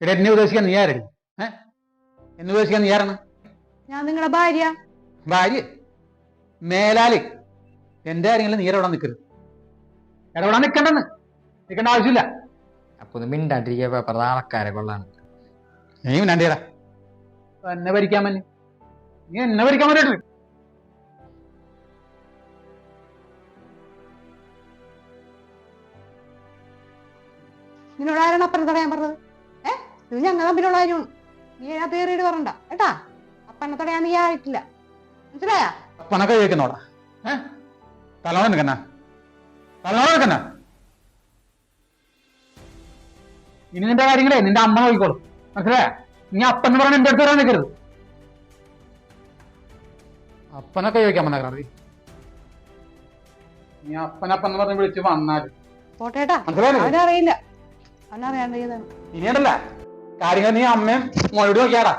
ഇവിടെ എന്നെ ഉദ്ദേശിക്കാൻ നീ ആരടി? എന്നെ ഉദ്ദേശിക്കാൻ നീ ആരാണ്? ഞാൻ നിങ്ങളുടെ ഭാര്യ. ഭാര്യ? മേലാലി എന്റെ ആരെങ്കിലും നീ ഇടപെടാൻ നിൽക്കരുത് ഇടപെടാൻ നിൽക്കണ്ടെന്ന് നിൽക്കേണ്ട ആവശ്യമില്ല. അപ്പൊ മിണ്ടാണ്ടിരിക്കുക പ്രധാനക്കാരെ കൊള്ളാണ് നീ മിണ്ടാണ്ടിയടാ എന്നെ ഭരിക്കാൻ മതി നീ എന്നെ ഭരിക്കാൻ നിന്നോട് ആരാണ് അപ്പുറം തടയാൻ പറഞ്ഞത്? ഇത് ഞങ്ങൾ തമ്മിലുള്ള കാര്യം നീ അതിനകത്ത് കയറിയിട്ട് പറണ്ട കേട്ടാ? അപ്പനെ തടയാൻ നീ ആയിട്ടില്ല മനസ്സിലായാ? പണക്ക ചോദിക്കുന്നോടാ. ഏ? തലോണം നിൽക്കന്ന തലോണം നിൽക്കന്ന ഇനി നിന്റെ കാര്യങ്ങളെ നിന്റെ അമ്മ നോക്കിക്കോളും. മനസ്സിലായാ? നീ അപ്പൻ പറഞ്ഞ എന്റെ അടുത്ത് വരാൻ നിൽക്കരുത് അപ്പനൊക്കെ ചോദിക്കാൻ വന്നേക്കറി നീ അപ്പനപ്പൻ എന്ന് പറഞ്ഞ് വിളിച്ച് വന്നാൽ പോട്ടേട്ടാ അവനറിയില്ല. അവനറിയാണ്ട് ഇനിയുണ്ടല്ല? കാര്യങ്ങൾ നീ അമ്മയും മോനോട് നോക്കിയാടാ.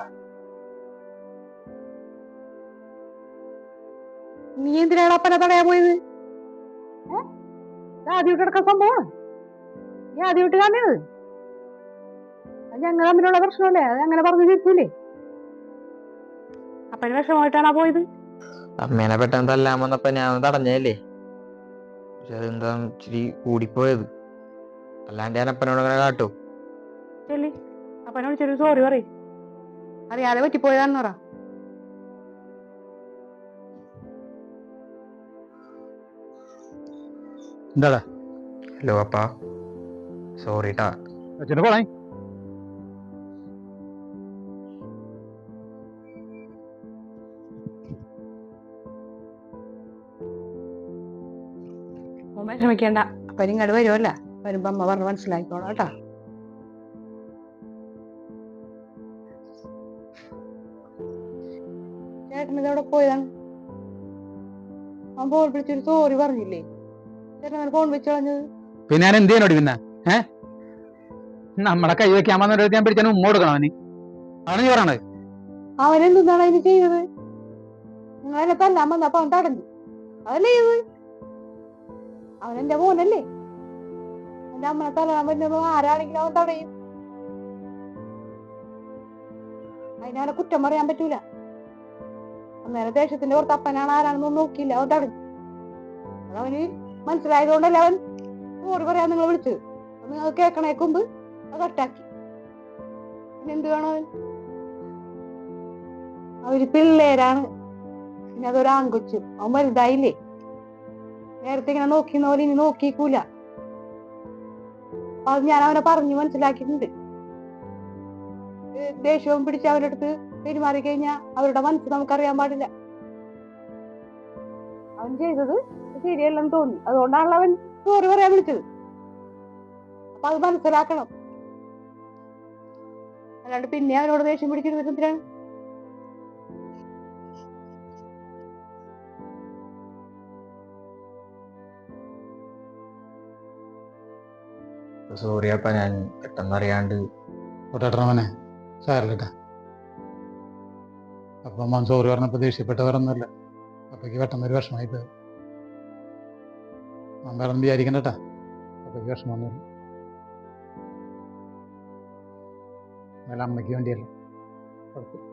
നീ എന്തിനാണ് അപ്പനെ തടയാൻ പോയത്? ആദ്യമായിട്ട് സംഭവമാണ്. നീ ആദ്യമായിട്ട് കാണുന്നത് അത് ഞങ്ങൾ തമ്മിലുള്ള പ്രശ്നമല്ലേ? അത് അങ്ങനെ പറഞ്ഞു തീർക്കൂലേ അപ്പഴ വിഷമമായിട്ടാണോ പോയത്? അമ്മേനെ പെട്ടെന്ന് തല്ലാൻ വന്നപ്പോ ഞാൻ തടഞ്ഞല്ലേ പക്ഷെ അതെന്താ ഇച്ചിരി കൂടിപ്പോയത്. അല്ലാണ്ട് ഞാൻ അപ്പനോട് അങ്ങനെ കാട്ടു. ചെല്ലി അപ്പനെ വിളിച്ചൊരു സോറി പറയും. അറിയാതെ പറ്റിപ്പോയതാന്ന് പറ. എന്താടാ? ഹലോ അപ്പ. സോറി ട്ടാ. അച്ഛനെ മോൻ വിഷമിക്കണ്ട. അപ്പൻ ഇങ്ങോട്ട് വരുമല്ല വരുമ്പോ അമ്മ പറഞ്ഞ് മനസ്സിലാക്കിക്കോളാം കേട്ടാ. ചേട്ടൻ ഇതവിടെ പോയതാണ്. അവൻ ഫോൺ വിളിച്ചൊരു സോറി പറഞ്ഞില്ലേ? ചേട്ടൻ അവൻ ഫോൺ വെച്ച് കളഞ്ഞത് പിന്നെ ഞാൻ എന്ത് ചെയ്യാനോടി പിന്നെ? ഏ? നമ്മളെ കൈ വെക്കാൻ വന്നിട്ട് ഞാൻ പിടിച്ചാൽ ഉമ്മ കൊടുക്കണം അവന്. ആണ് നീ പറയണത് അവൻ എന്താണ് അതിന് ചെയ്തത്? നിങ്ങളെ തല്ലാൻ വന്നപ്പോ അവൻ തടഞ്ഞു. അതല്ലേ ചെയ്തത്? അവൻ എന്റെ മോനല്ലേ? എന്റെ അമ്മനെ തല്ലാൻ പറ്റുമ്പോ ആരാണെങ്കിലും അവൻ തടയും. അതിനവനെ കുറ്റം പറയാൻ പറ്റൂല. അന്നേരം ദേശത്തിന്റെ പുറത്ത് അപ്പനാണ് ആരാണെന്നൊന്നും നോക്കിയില്ല. അവൻ തടഞ്ഞു അതവന് മനസ്സിലായതുകൊണ്ടല്ലേ അവൻ ഓടി പറയാൻ നിങ്ങൾ വിളിച്ചത്. നിങ്ങൾ കേൾക്കണേക്ക് മുമ്പ് അത് കട്ടാക്കി. പിന്നെ എന്ത് വേണം അവൻ അവർ പിള്ളേരാണ്. പിന്നെ അതൊരു ആൺകൊച്ചു. അവൻ വലുതായില്ലേ? നേരത്തെ ഇങ്ങനെ നോക്കിന്ന പോലെ ഇനി നോക്കിക്കൂല. അത് ഞാൻ അവനെ പറഞ്ഞു മനസ്സിലാക്കിയിട്ടുണ്ട്. ദേഷ്യവും പിടിച്ച് അവരടുത്ത് പെരുമാറി കഴിഞ്ഞാൽ അവരുടെ മനസ്സ് നമുക്കറിയാൻ പാടില്ല. അവൻ ചെയ്തത് ശരിയല്ലെന്ന് തോന്നി. അതുകൊണ്ടാണല്ലോ അവൻ സോറി പറയാൻ വിളിച്ചത്. അപ്പൊ അത് മനസ്സിലാക്കണം. അല്ലാണ്ട് പിന്നെ അവനോട് ദേഷ്യം പിടിച്ചിരുന്നിട്ട് എന്തിനാണ് സോറിയപ്പ ഞാൻ പെട്ടെന്ന് അറിയാണ്ട് കൊട്ടേട്ടനവനെ സാറിലിട്ട അപ്പൊ മൻസൂർ സോറി പറഞ്ഞപ്പോ ദേഷ്യപ്പെട്ട വേറൊന്നുമില്ല അപ്പക്ക് പെട്ടെന്ന് ഒരു വർഷമായിട്ട് ഞാൻ പറഞ്ഞു വേറെ ഒന്നും വിചാരിക്കണ്ടട്ടാ അപ്പക്ക് വിഷമമൊന്നുമില്ല എന്നാലും അമ്മയ്ക്ക് വേണ്ടിയല്ല? കുഴപ്പമില്ല.